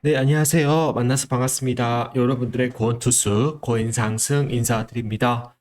네, 안녕하세요. 만나서 반갑습니다. 여러분들의 고원투수 코인 상승 인사드립니다.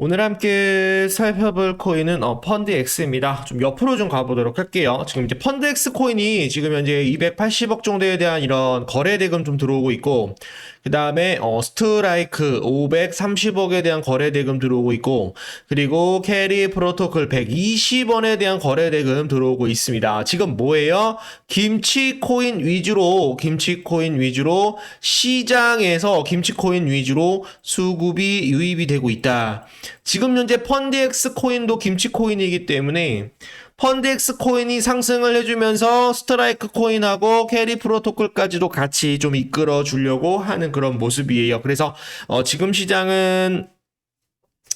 오늘 함께 살펴볼 코인은 어, 펀드 X입니다. 좀 옆으로 좀 가보도록 할게요. 지금 이제 펀드 X 코인이 지금 현재 280억 정도에 대한 이런 거래 대금 좀 들어오고 있고, 그 다음에 어, 스트라이크 530억에 대한 거래 대금 들어오고 있고, 그리고 캐리 프로토콜 120원에 대한 거래 대금 들어오고 있습니다. 지금 뭐예요? 김치 코인 위주로, 김치 코인 위주로 시장에서 김치 코인 위주로 수급이 유입이 되고 있다. 지금 현재 펀드엑스 코인도 김치 코인이기 때문에 펀드엑스 코인이 상승을 해주면서 스트라이크 코인하고 캐리 프로토콜까지도 같이 좀 이끌어 주려고 하는 그런 모습이에요. 그래서 어, 지금 시장은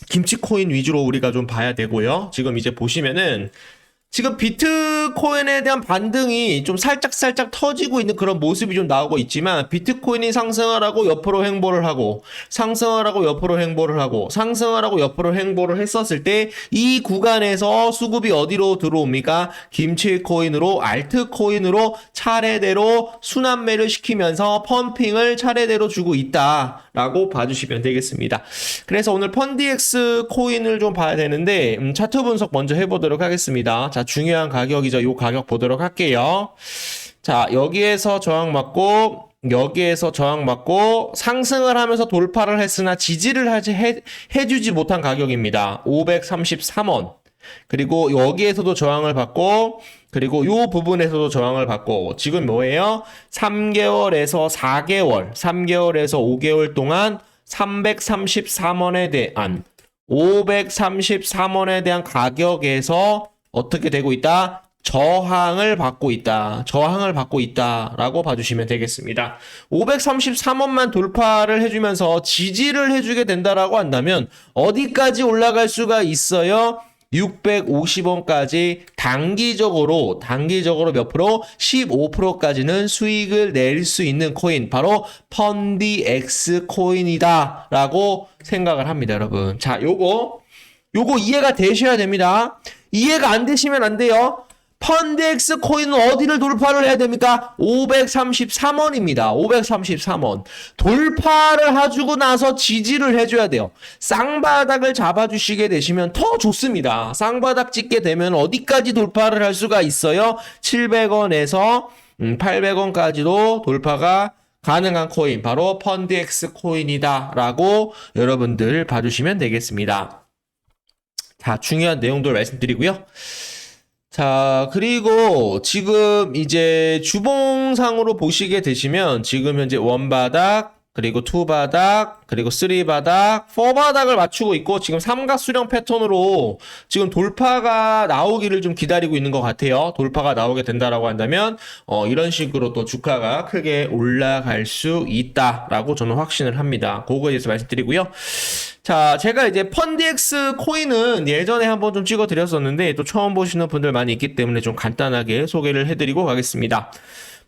김치 코인 위주로 우리가 좀 봐야 되고요. 지금 이제 보시면은 지금 비트코인에 대한 반등이 좀 살짝 살짝 터지고 있는 그런 모습이 좀 나오고 있지만 비트코인이 상승을 하고 옆으로 행보를 하고 상승을 하고 옆으로 행보를 하고 상승을 하고 옆으로 행보를 했었을 때 이 구간에서 수급이 어디로 들어옵니까? 김치 코인으로 알트 코인으로 차례대로 순환매를 시키면서 펌핑을 차례대로 주고 있다라고 봐주시면 되겠습니다. 그래서 오늘 펀디엑스 코인을 좀 봐야 되는데 음, 차트 분석 먼저 해보도록 하겠습니다. 자 중요한 가격이죠. 이 가격 보도록 할게요. 자 여기에서 저항 맞고 여기에서 저항 맞고 상승을 하면서 돌파를 했으나 지지를 하지 해, 해주지 못한 가격입니다. 533원. 그리고 여기에서도 저항을 받고 그리고 요 부분에서도 저항을 받고 지금 뭐예요? 3개월에서 4개월, 3개월에서 5개월 동안 333원에 대한 533원에 대한 가격에서 어떻게 되고 있다? 저항을 받고 있다. 저항을 받고 있다 라고 봐주시면 되겠습니다. 533원만 돌파를 해주면서 지지를 해주게 된다라고 한다면 어디까지 올라갈 수가 있어요? 650원까지 단기적으로 단기적으로 몇 프로 15%까지는 수익을 낼 수 있는 코인 바로 펀디 X 코인이다라고 생각을 합니다, 여러분. 자, 요거 요거 이해가 되셔야 됩니다. 이해가 안 되시면 안 돼요. 펀드엑스 코인은 어디를 돌파를 해야 됩니까? 533원입니다. 533원. 돌파를 해주고 나서 지지를 해줘야 돼요. 쌍바닥을 잡아주시게 되시면 더 좋습니다. 쌍바닥 찍게 되면 어디까지 돌파를 할 수가 있어요? 700원에서 800원까지도 돌파가 가능한 코인, 바로 펀드엑스 코인이다. 라고 여러분들 봐주시면 되겠습니다. 자, 중요한 내용들 말씀드리고요. 자, 그리고 지금 이제 주봉상으로 보시게 되시면 지금 현재 원바닥, 그리고 투바닥, 그리고 쓰리바닥, 포바닥을 맞추고 있고 지금 삼각수령 패턴으로 지금 돌파가 나오기를 좀 기다리고 있는 것 같아요. 돌파가 나오게 된다라고 한다면 어, 이런 식으로 또 주가가 크게 올라갈 수 있다라고 저는 확신을 합니다. 그거에 대해서 말씀드리고요. 자, 제가 이제 펀디엑스 코인은 예전에 한번 좀 찍어 드렸었는데 또 처음 보시는 분들 많이 있기 때문에 좀 간단하게 소개를 해 드리고 가겠습니다.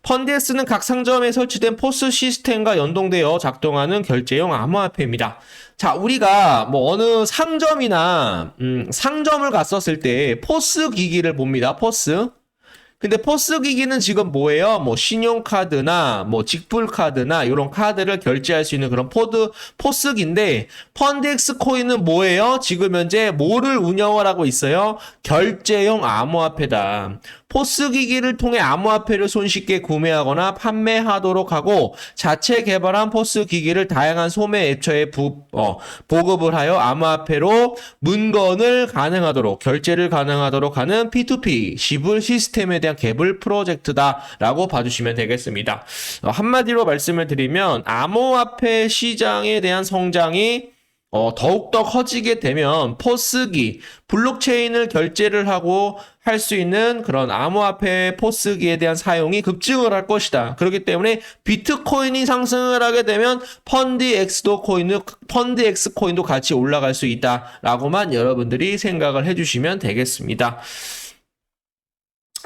펀드엑스는 각 상점에 설치된 포스 시스템과 연동되어 작동하는 결제용 암호화폐입니다. 자, 우리가 뭐 어느 상점이나 음, 상점을 갔었을 때 포스 기기를 봅니다. 포스. 근데 포스 기기는 지금 뭐예요? 뭐 신용카드나 뭐 직불카드나 이런 카드를 결제할 수 있는 그런 포드 포스기인데 펀드엑스 코인은 뭐예요? 지금 현재 뭐를 운영을 하고 있어요? 결제용 암호화폐다. 포스 기기를 통해 암호화폐를 손쉽게 구매하거나 판매하도록 하고 자체 개발한 포스 기기를 다양한 소매 부, 어, 보급을 하여 암호화폐로 문건을 가능하도록 결제를 가능하도록 하는 P2P 시불 시스템에 대한 개발 프로젝트다라고 봐주시면 되겠습니다. 어, 한마디로 말씀을 드리면 암호화폐 시장에 대한 성장이 어, 더욱더 커지게 되면 포스기, 블록체인을 결제를 하고 할 수 있는 그런 암호화폐 포스기에 대한 사용이 급증을 할 것이다. 그렇기 때문에 비트코인이 상승을 하게 되면 코인도 펀드 X 코인도 같이 올라갈 수 있다 라고만 여러분들이 생각을 해주시면 되겠습니다.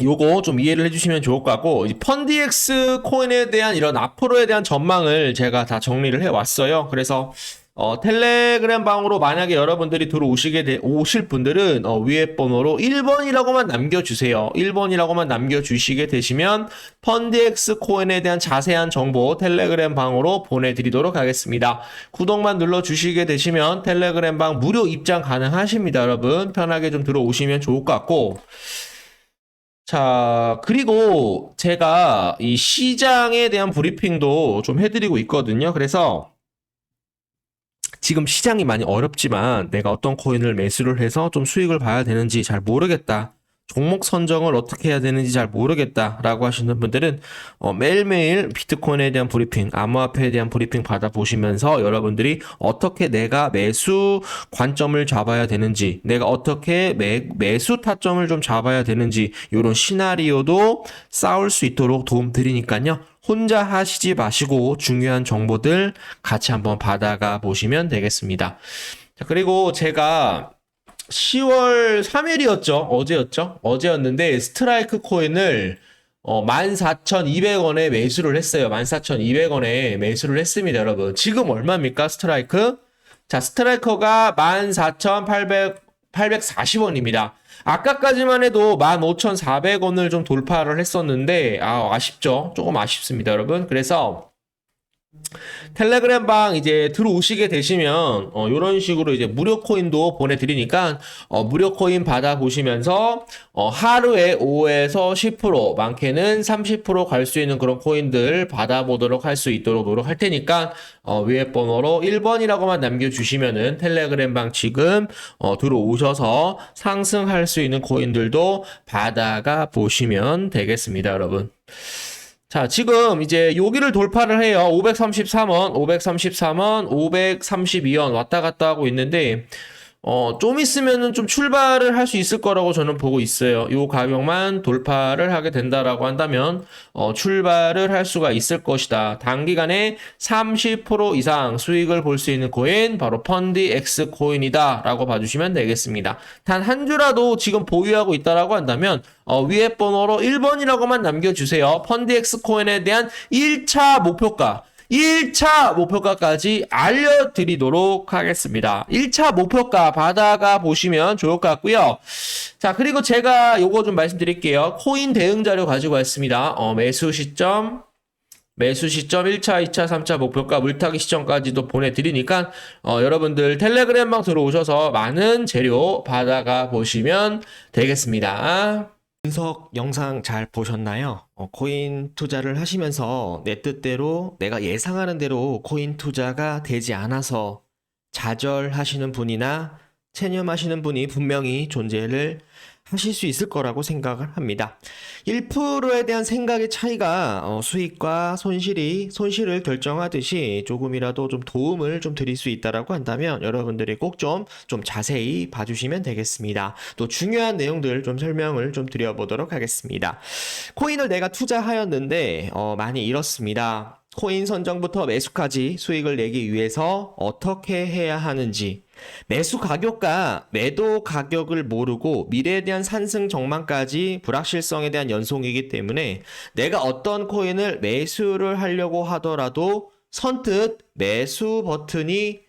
요거 좀 이해를 해주시면 좋을 것 같고 펀디엑스 코인에 대한 이런 앞으로에 대한 전망을 제가 다 정리를 해왔어요. 그래서 어, 텔레그램 방으로 만약에 여러분들이 들어오시게 되, 오실 분들은 어, 위에 번호로 1번이라고만 남겨주세요. 1번이라고만 남겨주시게 되시면 펀드엑스 코인에 대한 자세한 정보 텔레그램 방으로 보내드리도록 하겠습니다. 구독만 눌러주시게 되시면 텔레그램 방 무료 입장 가능하십니다. 여러분 편하게 좀 들어오시면 좋을 것 같고 자, 그리고 제가 이 시장에 대한 브리핑도 좀 해드리고 있거든요. 그래서 지금 시장이 많이 어렵지만 내가 어떤 코인을 매수를 해서 좀 수익을 봐야 되는지 잘 모르겠다. 종목 선정을 어떻게 해야 되는지 잘 모르겠다라고 하시는 분들은 어, 매일매일 비트코인에 대한 브리핑, 암호화폐에 대한 브리핑 받아보시면서 여러분들이 어떻게 내가 매수 관점을 잡아야 되는지, 내가 어떻게 매, 매수 타점을 좀 잡아야 되는지 이런 시나리오도 쌓을 수 있도록 도움 드리니까요. 혼자 하시지 마시고 중요한 정보들 같이 한번 받아가 보시면 되겠습니다. 자, 그리고 제가 10월 3일이었죠. 어제였죠. 어제였는데 스트라이크 코인을 어, 14,200원에 매수를 했어요. 14,200원에 매수를 했습니다, 여러분. 지금 얼마입니까? 스트라이크? 자, 스트라이커가 14,800 840원입니다. 아까까지만 해도 15,400원을 좀 돌파를 했었는데 아, 아쉽죠. 조금 아쉽습니다, 여러분. 그래서 텔레그램 방 이제 들어오시게 되시면 어 요런 식으로 이제 무료 코인도 보내드리니까 어 무료 코인 받아 보시면서 어 하루에 5에서 10% 많게는 30%갈 수 있는 그런 코인들 받아 보도록 할 수 있도록 노력할 테니까 어 위에 번호로 1번이라고만 남겨주시면은 텔레그램 방 지금 어 들어오셔서 상승할 수 있는 코인들도 받아가 보시면 되겠습니다, 여러분. 자, 지금 이제 여기를 돌파를 해요. 533원, 533원, 532원 왔다 갔다 하고 있는데, 어, 좀 있으면은 좀 출발을 할 수 있을 거라고 저는 보고 있어요. 요 가격만 돌파를 하게 된다라고 한다면, 어, 출발을 할 수가 있을 것이다. 단기간에 30% 이상 수익을 볼 수 있는 코인, 바로 펀디 X 코인이다. 라고 봐주시면 되겠습니다. 단 한 주라도 지금 보유하고 있다라고 한다면, 어, 위에 번호로 1번이라고만 남겨주세요. 펀디 X 코인에 대한 1차 목표가, 1차 목표가까지 알려드리도록 하겠습니다. 1차 목표가 받아가 보시면 좋을 것 같고요. 자, 그리고 제가 요거 좀 말씀드릴게요. 코인 대응 자료 가지고 왔습니다. 어, 매수 시점, 매수 시점 1차, 2차, 3차 목표가 물타기 시점까지도 보내드리니까 어, 여러분들 텔레그램방 들어오셔서 많은 재료 받아가 보시면 되겠습니다. 분석 영상 잘 보셨나요? 어, 코인 투자를 하시면서 내 뜻대로 내가 예상하는 대로 코인 투자가 되지 않아서 좌절하시는 분이나 체념하시는 분이 분명히 존재를 하실 수 있을 거라고 생각을 합니다. 1%에 대한 생각의 차이가 어, 수익과 손실이 손실을 결정하듯이 조금이라도 좀 도움을 좀 드릴 수 있다라고 한다면 여러분들이 꼭좀좀 자세히 봐주시면 되겠습니다. 또 중요한 내용들 좀 설명을 좀 드려보도록 하겠습니다. 코인을 내가 투자하였는데 어, 많이 잃었습니다. 코인 선정부터 매수까지 수익을 내기 위해서 어떻게 해야 하는지 매수 가격과 매도 가격을 모르고 미래에 대한 산승 전망까지 불확실성에 대한 연속이기 때문에 내가 어떤 코인을 매수를 하려고 하더라도 선뜻 매수 버튼이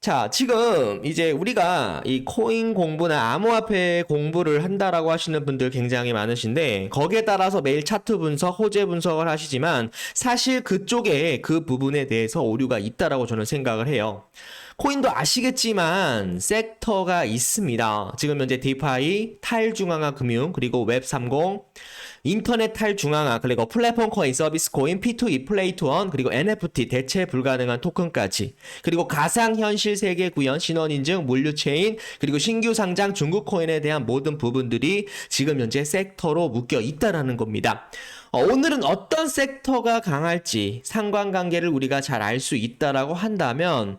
자, 지금 이제 우리가 이 코인 공부나 암호화폐 공부를 한다라고 하시는 분들 굉장히 많으신데 거기에 따라서 매일 차트 분석, 호재 분석을 하시지만 사실 그쪽에 그 부분에 대해서 오류가 있다라고 저는 생각을 해요. 코인도 아시겠지만 섹터가 있습니다. 지금 현재 디파이, 탈중앙화 금융, 그리고 웹30, 인터넷 탈중앙화, 그리고 플랫폼 코인, 서비스 코인, P2E, 플레이 투원, 그리고 NFT, 대체 불가능한 토큰까지, 그리고 가상현실 세계 구현, 신원인증, 물류체인, 그리고 신규 상장 중국 코인에 대한 모든 부분들이 지금 현재 섹터로 묶여 있다라는 겁니다. 어, 오늘은 어떤 섹터가 강할지 상관관계를 우리가 잘 알 수 있다라고 한다면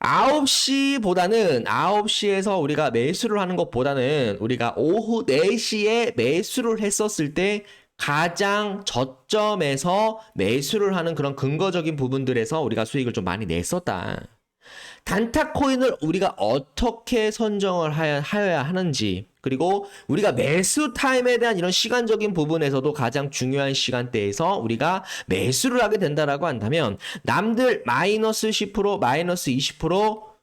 9시보다는 9시에서 우리가 매수를 하는 것보다는 우리가 오후 4시에 매수를 했었을 때 가장 저점에서 매수를 하는 그런 근거적인 부분들에서 우리가 수익을 좀 많이 냈었다. 단타 코인을 우리가 어떻게 선정을 하여, 하여야 하는지 그리고 우리가 매수 타임에 대한 이런 시간적인 부분에서도 가장 중요한 시간대에서 우리가 매수를 하게 된다라고 한다면 남들 마이너스 10% 마이너스 20%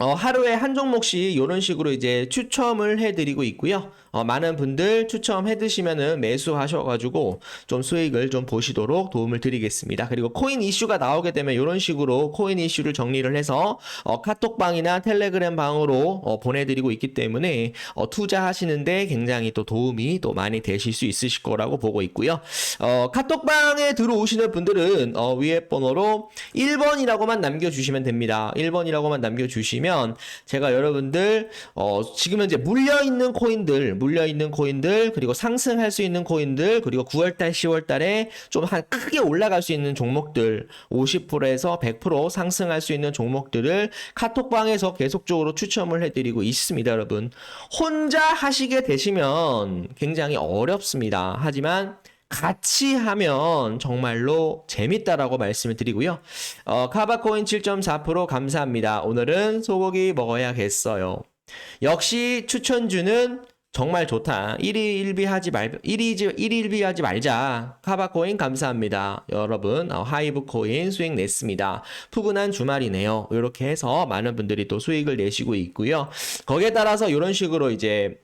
어, 하루에 한 종목씩 이런 식으로 이제 추첨을 해드리고 있고요. 어, 많은 분들 추첨해 드시면은 매수하셔가지고 좀 수익을 좀 보시도록 도움을 드리겠습니다. 그리고 코인 이슈가 나오게 되면 이런 식으로 코인 이슈를 정리를 해서 어, 카톡방이나 텔레그램 방으로 어, 보내드리고 있기 때문에 어, 투자하시는데 굉장히 또 도움이 또 많이 되실 수 있으실 거라고 보고 있고요. 어, 카톡방에 들어오시는 분들은 어, 위에 번호로 1번이라고만 남겨주시면 됩니다. 1번이라고만 남겨주시면 제가 여러분들 어, 지금 현재 물려 있는 코인들, 물려 있는 코인들 그리고 상승할 수 있는 코인들 그리고 9월달, 10월달에 좀 한 크게 올라갈 수 있는 종목들 50%에서 100% 상승할 수 있는 종목들을 카톡방에서 계속적으로 추첨을 해드리고 있습니다, 여러분. 혼자 하시게 되시면 굉장히 어렵습니다. 하지만 같이 하면 정말로 재밌다라고 말씀을 드리고요. 어, 카바코인 7.4% 감사합니다. 오늘은 소고기 먹어야겠어요. 역시 추천주는 정말 좋다. 1위 1비 하지 말, 1위, 1위 1비 하지 말자. 카바코인 감사합니다. 여러분, 어, 하이브 코인 수익 냈습니다. 푸근한 주말이네요. 이렇게 해서 많은 분들이 또 수익을 내시고 있고요. 거기에 따라서 이런 식으로 이제 음,